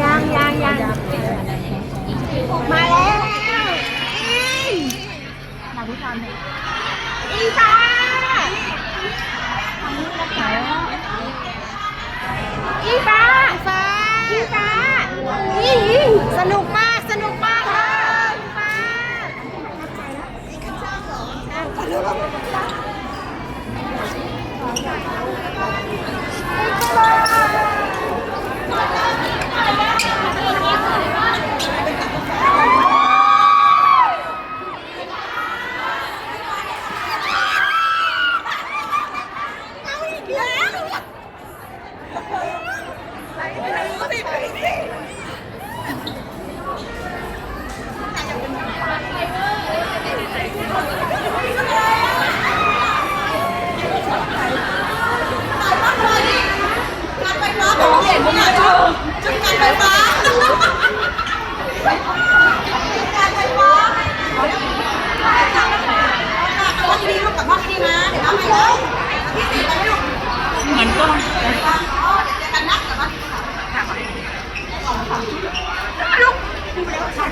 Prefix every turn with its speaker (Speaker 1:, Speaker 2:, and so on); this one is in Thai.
Speaker 1: ยังยังยังมาแล้ว
Speaker 2: มาทุกคน
Speaker 1: อีตาอีตาอีตาอีสนุกมาก สนุกมากเลยฟ้า
Speaker 2: เปลี่ยนจุดจุดการไฟฟ้าจุดการไฟฟ้าก็ดีลูกกับพ่อดีนะเดี๋ยวน้องไปเลยพี่สี่ไปลูกเหมือนก็อ๋อเดี๋ยวเจอกันนะกับมันลูกดูแล้วชอบ